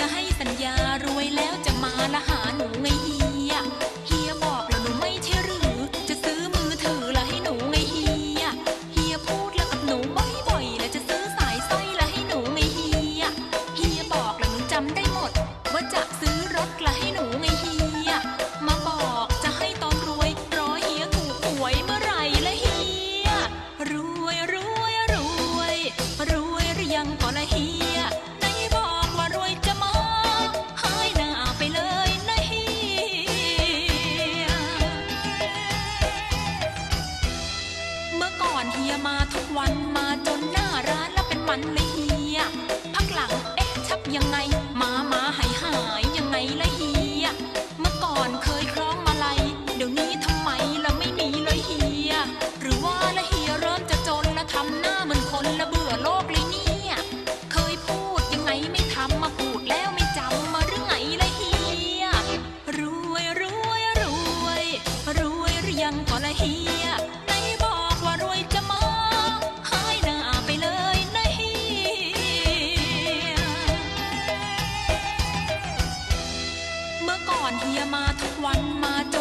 ยให้สัญญารวยแล้วจะมาละหาหนูไงเฮีย เฮียบอกแล้วหนูไม่ใช่หรือ จะซื้อมือถือละให้หนูไงเฮีย เฮียพูดแล้วกับหนูบ่อยๆแล้วจะซื้อสายไส้ละให้หนูไงเฮีย เฮียบอกแล้วหนูจำได้หมด ว่าจะซื้อรถละให้หนูไงเฮีย มาบอกจะให้ตอนรวยรอเฮียถูกหวยเมื่อไหร่ละเฮีย รวยรวยรวยรวยหรือยังก่อนละเฮีย มื่อก่อนเฮียมาทุกวันมาจนหน้าร้านแล้วเป็นมันเลยเฮีย พักหลังเอ๊ะชักยังไง มามาหายหายยังไงละเฮีย เมื่อก่อนเคยคล้องมาลัยเดี๋ยวนี้ทำไมละไม่มีเลยเฮีย หรือว่าละเฮียเริ่มจะจนและทำหน้าเหมือนคนละเบื่อโลกเลยเนี่ย เคยพูดยังไงไม่ทำมาพูดแล้วไม่จำมาหรือไงละเฮีย รวยรวยรวยรวยหรือยังก็ละเฮีย มาทุกวันมาจ